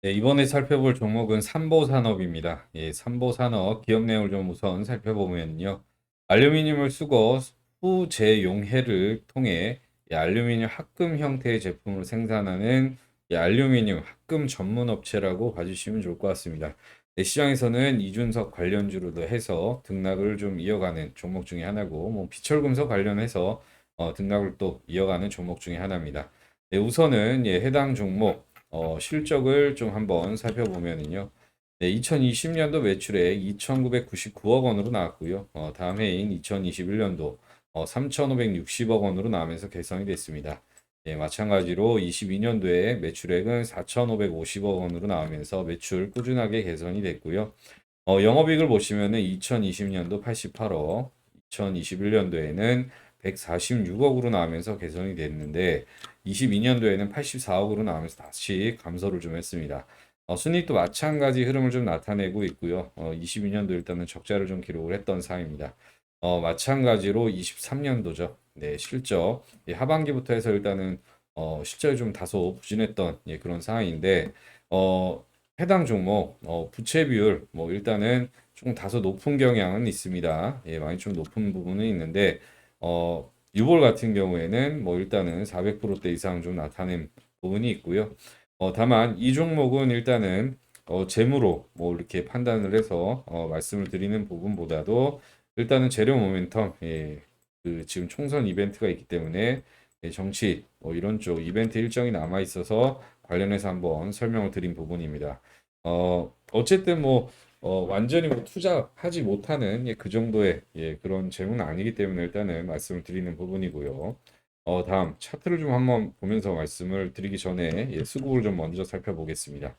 네, 이번에 살펴볼 종목은 삼보산업입니다. 예, 삼보산업 기업 내용을 좀 우선 살펴보면요. 알루미늄을 쓰고 후재용해를 통해 이 알루미늄 합금 형태의 제품을 생산하는 이 알루미늄 합금 전문 업체라고 봐주시면 좋을 것 같습니다. 네, 시장에서는 이준석 관련주로도 해서 등락을 좀 이어가는 종목 중에 하나고, 뭐 비철금속 관련해서 어, 등락을 또 이어가는 종목 중에 하나입니다. 네, 우선은 예, 해당 종목 어, 실적을 좀 한번 살펴보면은요. 네, 2020년도 매출액 2,999억 원으로 나왔고요. 어, 다음 해인 2021년도 어, 3,560억 원으로 나오면서 개선이 됐습니다. 예, 마찬가지로 22년도에 매출액은 4,550억 원으로 나오면서 매출 꾸준하게 개선이 됐고요. 어, 영업이익을 보시면은 2020년도 88억, 2021년도에는 146억으로 나오면서 개선이 됐는데 22년도에는 84억으로 나오면서 다시 감소를 좀 했습니다. 어, 순이익도 마찬가지 흐름을 좀 나타내고 있고요. 어, 22년도 일단은 적자를 좀 기록을 했던 상황입니다. 어, 마찬가지로 23년도죠. 네, 실적 예, 하반기부터 해서 일단은 어, 실적이 좀 다소 부진했던 예, 그런 상황인데 어, 해당 종목 어, 부채 비율 뭐 일단은 좀 다소 높은 경향은 있습니다. 예, 많이 좀 높은 부분은 있는데 어, 유볼 같은 경우에는 뭐 일단은 400%대 이상 좀 나타낸 부분이 있고요. 어, 다만 이 종목은 일단은 어, 재무로 뭐 이렇게 판단을 해서 어, 말씀을 드리는 부분보다도 일단은 재료 모멘텀, 예, 그 지금 총선 이벤트가 있기 때문에 예, 정치 뭐 이런 쪽 이벤트 일정이 남아 있어서 관련해서 한번 설명을 드린 부분입니다. 어, 어쨌든 뭐 어, 완전히 뭐 투자하지 못하는 예, 그 정도의 예, 그런 재무는 아니기 때문에 일단은 말씀을 드리는 부분이고요. 어, 다음 차트를 좀 한번 보면서 말씀을 드리기 전에 예, 수급을 좀 먼저 살펴보겠습니다.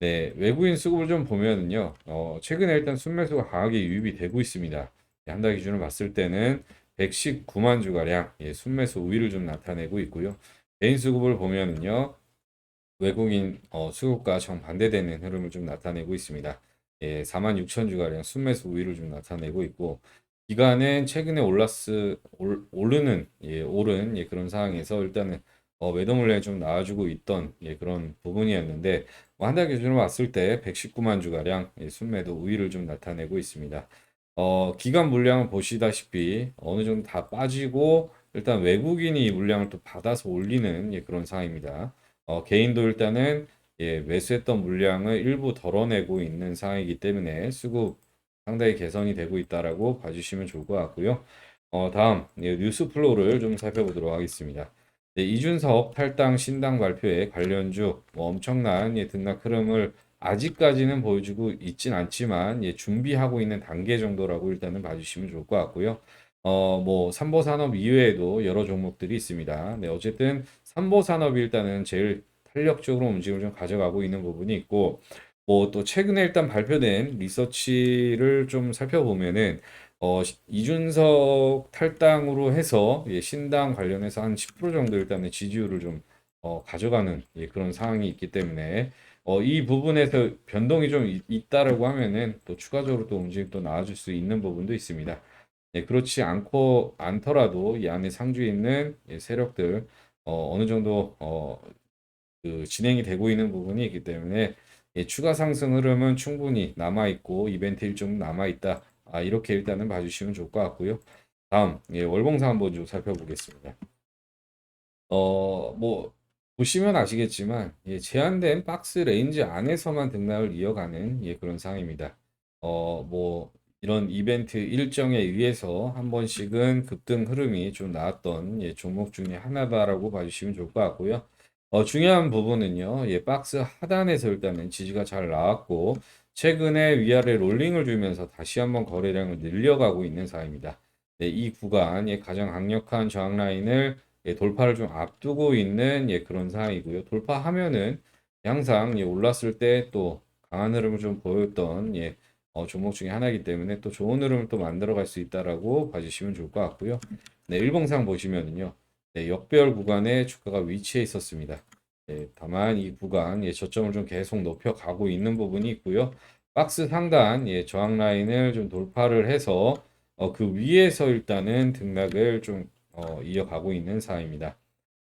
네, 외국인 수급을 좀 보면은요, 어, 최근에 일단 순매수가 강하게 유입이 되고 있습니다. 예, 한달 기준으로 봤을 때는 119만 주가량 예, 순매수 우위를 좀 나타내고 있고요. 개인 수급을 보면은요, 외국인 어, 수급과 정반대되는 흐름을 좀 나타내고 있습니다. 예, 4만 6천 주가량 순매수 우위를 좀 나타내고 있고 기간은 최근에 올랐스 올, 오르는 예, 오른 예, 그런 상황에서 일단은 어, 매도 물량이 좀 나와주고 있던 예, 그런 부분이었는데 뭐 한달 기준으로 봤을 때 119만 주가량 예, 순매도 우위를 좀 나타내고 있습니다. 어, 기간 물량을 보시다시피 어느 정도 다 빠지고 일단 외국인이 이 물량을 또 받아서 올리는 예, 그런 상황입니다. 어, 개인도 일단은 예, 매수했던 물량을 일부 덜어내고 있는 상황이기 때문에 수급 상당히 개선이 되고 있다라고 봐주시면 좋을 것 같고요. 어, 다음 예, 뉴스 플로우를 좀 살펴보도록 하겠습니다. 네, 이준석 탈당 신당 발표에 관련주 뭐 엄청난 예, 등락 흐름을 아직까지는 보여주고 있진 않지만 예, 준비하고 있는 단계 정도라고 일단은 봐주시면 좋을 것 같고요. 어, 뭐 삼보산업 이외에도 여러 종목들이 있습니다. 네, 어쨌든 삼보산업이 일단은 제일 탄력적으로 움직임을 좀 가져가고 있는 부분이 있고 뭐 또 최근에 일단 발표된 리서치를 좀 살펴보면은 어, 시- 이준석 탈당으로 해서 예, 신당 관련해서 한 10% 정도 일단은 지지율을 좀 어, 가져가는 예, 그런 상황이 있기 때문에 어, 이 부분에서 변동이 좀 있, 있다라고 하면은 또 추가적으로 또 움직임 또 나와줄 수 있는 부분도 있습니다. 예, 그렇지 않고 않더라도 이 안에 상주에 있는 예, 세력들 어, 어느 정도 어, 그 진행이 되고 있는 부분이 있기 때문에 예, 추가 상승 흐름은 충분히 남아 있고 이벤트 일정 남아 있다. 아, 이렇게 일단은 봐주시면 좋을 것 같고요. 다음 예, 월봉상 한번 좀 살펴보겠습니다. 어, 뭐 보시면 아시겠지만 예, 제한된 박스 레인지 안에서만 등락을 이어가는 예, 그런 상황입니다. 어, 뭐 이런 이벤트 일정에 의해서 한 번씩은 급등 흐름이 좀 나왔던 예, 종목 중에 하나다라고 봐주시면 좋을 것 같고요. 어, 중요한 부분은요, 예, 박스 하단에서 일단은 지지가 잘 나왔고, 최근에 위아래 롤링을 주면서 다시 한번 거래량을 늘려가고 있는 상황입니다. 네, 이 구간, 예, 가장 강력한 저항 라인을 예, 돌파를 좀 앞두고 있는 예, 그런 상황이고요. 돌파하면은 항상 예, 올랐을 때 또 강한 흐름을 좀 보였던 예, 어, 종목 중에 하나이기 때문에 또 좋은 흐름을 또 만들어 갈 수 있다라고 봐주시면 좋을 것 같고요. 네, 일봉상 보시면은요. 네, 역배열 구간에 주가가 위치해 있었습니다. 예, 다만 이 구간 예, 저점을 좀 계속 높여 가고 있는 부분이 있고요. 박스 상단 예, 저항 라인을 좀 돌파를 해서 어, 그 위에서 일단은 등락을 좀 어, 이어가고 있는 상황입니다.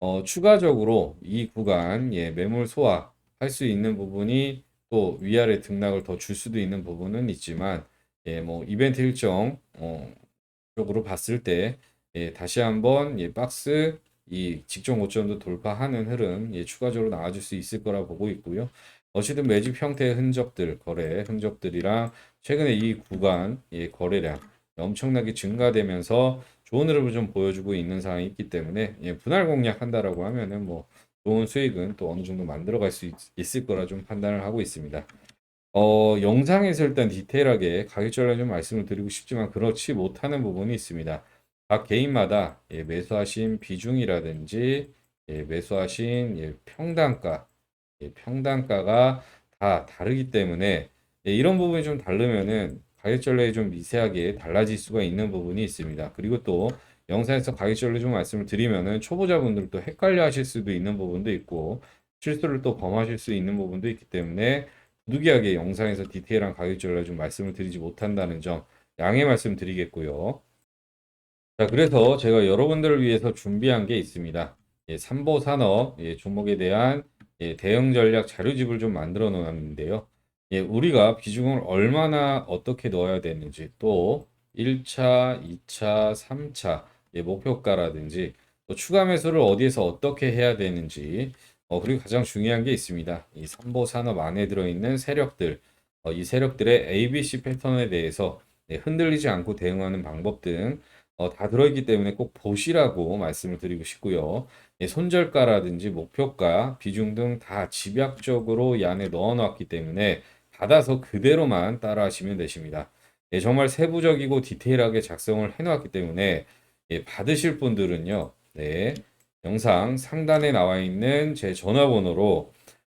어, 추가적으로 이 구간 예, 매물 소화 할 수 있는 부분이 또 위아래 등락을 더 줄 수도 있는 부분은 있지만 예, 뭐 이벤트 일정 어, 쪽으로 봤을 때 예, 다시 한번 예, 박스 이 직전 고점도 돌파하는 흐름 예, 추가적으로 나와줄 수 있을 거라 보고 있고요. 어쨌든 매집 형태의 흔적들, 거래 흔적들이랑 최근에 이 구간 예, 거래량 엄청나게 증가되면서 좋은 흐름을 좀 보여주고 있는 상황이 있기 때문에 예, 분할 공략한다라고 하면은 뭐 좋은 수익은 또 어느 정도 만들어갈 수 있, 있을 거라 좀 판단을 하고 있습니다. 어, 영상에서 일단 디테일하게 가격 전략 좀 말씀을 드리고 싶지만 그렇지 못하는 부분이 있습니다. 각 개인마다 예, 매수하신 비중이라든지 예, 매수하신 예, 평단가, 예, 평단가가 다 다르기 때문에 예, 이런 부분이 좀 다르면은 가격 전략이 좀 미세하게 달라질 수가 있는 부분이 있습니다. 그리고 또 영상에서 가격 전략 좀 말씀을 드리면은 초보자분들도 헷갈려 하실 수도 있는 부분도 있고 실수를 또 범하실 수 있는 부분도 있기 때문에 부득이하게 영상에서 디테일한 가격 전략 좀 말씀을 드리지 못한다는 점 양해 말씀드리겠고요. 자, 그래서 제가 여러분들을 위해서 준비한 게 있습니다. 예, 삼보 산업 예, 종목에 대한 예, 대응 전략 자료집을 좀 만들어 놓았는데요. 예, 우리가 비중을 얼마나 어떻게 넣어야 되는지 또 1차, 2차, 3차 예, 목표가라든지 또 추가 매수를 어디에서 어떻게 해야 되는지 어, 그리고 가장 중요한 게 있습니다. 이 삼보 산업 안에 들어있는 세력들 어, 이 세력들의 ABC 패턴에 대해서 예, 흔들리지 않고 대응하는 방법 등 어, 다 들어있기 때문에 꼭 보시라고 말씀을 드리고 싶고요. 예, 손절가라든지 목표가, 비중 등 다 집약적으로 이 안에 넣어놨기 때문에 받아서 그대로만 따라하시면 되십니다. 예, 정말 세부적이고 디테일하게 작성을 해놓았기 때문에 예, 받으실 분들은요, 네, 영상 상단에 나와 있는 제 전화번호로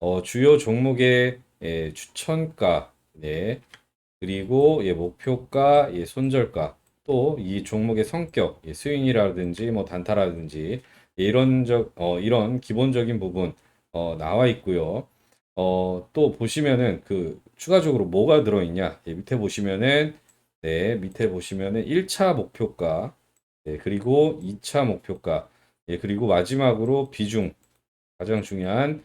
어, 주요 종목의 예, 추천가, 네, 그리고 예, 목표가, 예, 손절가, 또 이 종목의 성격, 예, 스윙이라든지 뭐 단타라든지 예, 이런 적, 어, 이런 기본적인 부분 어, 나와 있고요. 어, 또 보시면은 그 추가적으로 뭐가 들어있냐? 예, 밑에 보시면은 네, 밑에 보시면은 1차 목표가, 네, 그리고 2차 목표가, 예, 그리고 마지막으로 비중, 가장 중요한